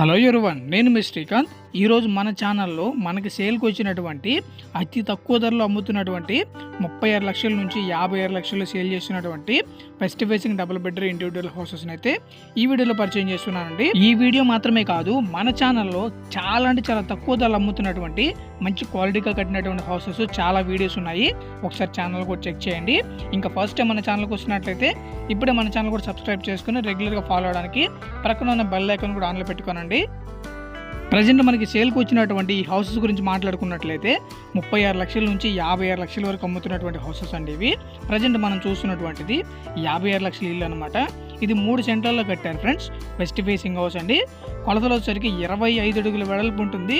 Hello everyone నేను మీ శ్రీకాంత్. ఈరోజు మన ఛానల్లో మనకి సేల్కి వచ్చినటువంటి అతి తక్కువ ధరలో అమ్ముతున్నటువంటి ముప్పై ఆరు లక్షల నుంచి యాభై ఆరు లక్షలు సేల్ చేస్తున్నటువంటి west facing double bedroom individual houses అయితే ఈ వీడియోలో పరిచయం చేస్తున్నానండి. ఈ వీడియో మాత్రమే కాదు మన ఛానల్లో చాలా అంటే చాలా తక్కువ ధరలు అమ్ముతున్నటువంటి మంచి క్వాలిటీగా కట్టినటువంటి హౌసెస్ చాలా వీడియోస్ ఉన్నాయి. ఒకసారి ఛానల్ కూడా చెక్ చేయండి. ఇంకా ఫస్ట్ టైం మన ఛానల్కి వచ్చినట్లయితే ఇప్పుడే మన ఛానల్ కూడా సబ్స్క్రైబ్ చేసుకుని రెగ్యులర్గా ఫాలో అవడానికి ప్రక్కన ఉన్న బెల్ ఐకాన్ కూడా ఆన్లో పెట్టుకోనండి. ప్రజెంట్ మనకి సేల్కి వచ్చినటువంటి ఈ హౌసెస్ గురించి మాట్లాడుకున్నట్లయితే ముప్పై ఆరు లక్షల నుంచి యాభై ఆరు లక్షల వరకు అమ్ముతున్నటువంటి హౌసెస్ అండి ఇవి. ప్రజెంట్ మనం చూస్తున్నటువంటిది యాభై ఆరు లక్షల ఇల్లు అనమాట ఇది మూడు సెంటర్లో కట్టారు ఫ్రెండ్స్. వెస్ట్ ఫేసింగ్ హౌస్ అండి. కొలతలు వచ్చేసరికి ఇరవై ఐదు అడుగుల వెడల్పు ఉంటుంది.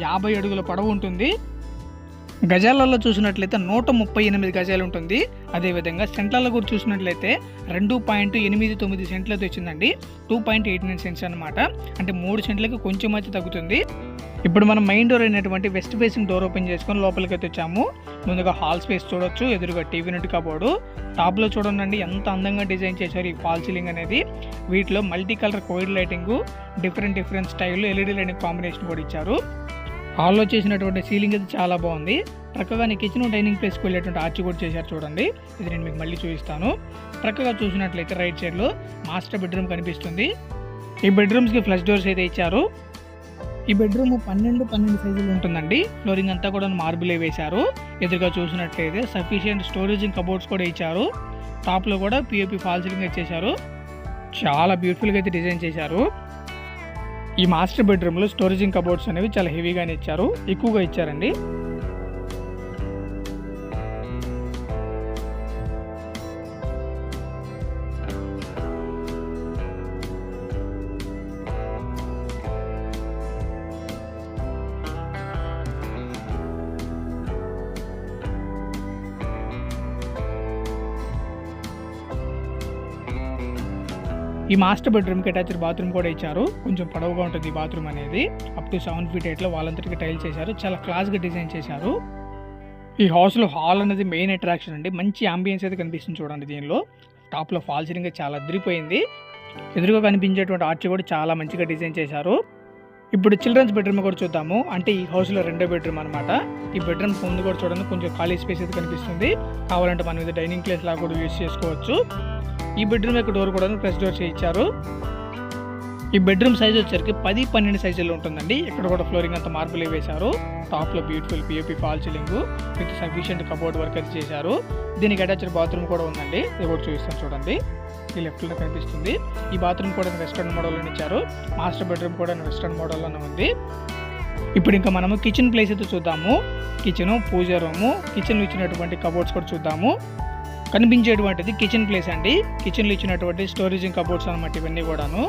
యాభై అడుగుల పొడవు ఉంటుంది. గజాలలో చూసినట్లయితే నూట ముప్పై ఎనిమిది గజాలు ఉంటుంది. అదేవిధంగా సెంట్లలో కూడా చూసినట్లయితే రెండు పాయింట్ ఎనిమిది తొమ్మిది సెంట్లతో వచ్చిందండి two point eight nine cents అనమాట అంటే మూడు సెంట్లకి కొంచెం అయితే తగ్గుతుంది. ఇప్పుడు మనం మెయిన్ డోర్ అయినటువంటి వెస్ట్ ఫేసింగ్ డోర్ ఓపెన్ చేసుకొని లోపలికి అయితే వచ్చాము. ముందుగా హాల్ స్పేస్ చూడొచ్చు. ఎదురుగా టీవీ నుండి కబోర్డు. టాప్లో చూడండి ఎంత అందంగా డిజైన్ చేశారు ఈ ఫాల్ సీలింగ్ అనేది. వీటిలో multi colour కోయిడ్ lighting different different style LED lighting combination కూడా ఇచ్చారు. హాల్లో చేసినటువంటి సీలింగ్ అయితే చాలా బాగుంది. ప్రక్కగానే కిచెన్ డైనింగ్ ప్లేస్కి వెళ్ళేటువంటి ఆర్చి కూడా చేశారు చూడండి. ఇది నేను మీకు మళ్ళీ చూపిస్తాను. ప్రక్కగా చూసినట్లయితే రైట్ సైడ్లో మాస్టర్ బెడ్రూమ్ కనిపిస్తుంది. ఈ బెడ్రూమ్స్కి ఫ్లష్ డోర్స్ అయితే ఇచ్చారు. ఈ బెడ్రూమ్ పన్నెండు పన్నెండు సైజులు ఉంటుందండి. ఫ్లోరింగ్ అంతా కూడా మార్బులే వేశారు. ఎదురుగా చూసినట్లయితే సఫిషియంట్ స్టోరేజ్ కబోర్డ్స్ కూడా ఇచ్చారు. టాప్లో కూడా పిఓపి ఫాల్ సీలింగ్ ఇచ్చేశారు చాలా బ్యూటిఫుల్గా అయితే డిజైన్ చేశారు. ఈ మాస్టర్ బెడ్రూమ్లో స్టోరేజింగ్ కబోర్డ్స్ అనేవి చాలా హెవీగానే ఇచ్చారు. ఎక్కువగా ఇచ్చారండి. ఈ మాస్టర్ బెడ్రూమ్కి అటాచ్డ్ బాత్రూమ్ కూడా ఇచ్చారు. కొంచెం పొడవుగా ఉంటుంది ఈ బాత్రూమ్ అనేది. అప్ టు సెవెన్ ఫీట్ ఎయిట్లో వాళ్ళంతటికి టైల్ చేశారు. చాలా క్లాస్గా డిజైన్ చేశారు. ఈ హౌస్లో హాల్ అనేది మెయిన్ అట్రాక్షన్ అండి. మంచి అంబియన్స్ అయితే కనిపిస్తుంది చూడండి దీనిలో. టాప్లో ఫాల్ సీలింగ్ చాలా అదిరిపోయింది. ఎదురుగా కనిపించేటువంటి ఆర్చ్ కూడా చాలా మంచిగా డిజైన్ చేశారు. ఇప్పుడు చిల్డ్రన్స్ బెడ్రూమ్ కూడా చూద్దాము. అంటే ఈ హౌస్లో రెండో బెడ్రూమ్ అనమాట ఈ బెడ్రూమ్ ముందు కూడా చూడండి కొంచెం ఖాళీ స్పేస్ అయితే కనిపిస్తుంది. కావాలంటే మనం ఇది డైనింగ్ ప్లేస్ లాగా కూడా యూస్ చేసుకోవచ్చు. ఈ బెడ్రూమ్ యొక్క డోర్ కూడా ప్రెస్ డోర్ చేయించారు. ఈ బెడ్రూమ్ సైజ్ వచ్చరికి పది పన్నెండు సైజుల్లో ఉంటుందండి. ఇక్కడ కూడా ఫ్లోరింగ్ అంతా మార్పులు వేశారు. టాప్లో beautiful POP fall ceiling with sufficient cupboard work అయితే చేశారు. దీనికి అటాచ్డ్ బాత్రూమ్ కూడా ఉందండి. ఇది కూడా చూపిస్తాను చూడండి. ఈ లెఫ్ట్లో కనిపిస్తుంది. ఈ బాత్రూమ్ కూడా వెస్ట్రన్ మోడల్లో ఇచ్చారు. మాస్టర్ బెడ్రూమ్ కూడా వెస్ట్రన్ మోడల్లోనే ఉంది. ఇప్పుడు ఇంకా మనము కిచెన్ ప్లేస్ అయితే చూద్దాము. కిచెన్ పూజ రూము కిచెన్లో ఇచ్చినటువంటి కబోర్డ్స్ కూడా చూద్దాము. కనిపించేటువంటిది కిచెన్ ప్లేస్ అండి. కిచెన్లో ఇచ్చినటువంటి స్టోరేజింగ్ కబోర్డ్స్ అనమాట ఇవన్నీ కూడాను.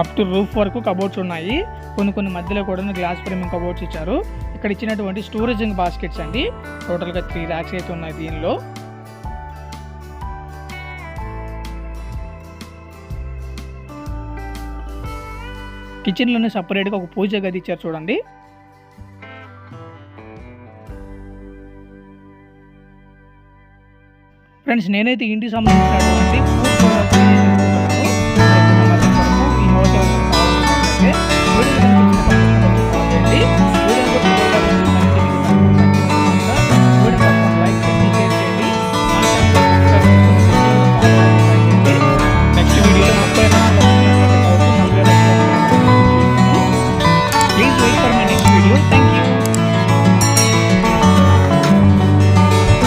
అప్ టు రూఫ్ వరకు కబోర్డ్స్ ఉన్నాయి. కొన్ని కొన్ని మధ్యలో కూడా గ్లాస్ ఫ్రేమింగ్ కబోర్డ్స్ ఇచ్చారు. ఇక్కడ ఇచ్చినటువంటి స్టోరేజింగ్ బాస్కెట్స్ అండి. టోటల్గా త్రీ ర్యాక్స్ అయితే ఉన్నాయి దీనిలో. కిచెన్లోనే సపరేట్గా ఒక పూజ గది ఇచ్చారు చూడండి. ఫ్రెండ్స్ నేనైతే ఇంటికి సంబంధించినటువంటి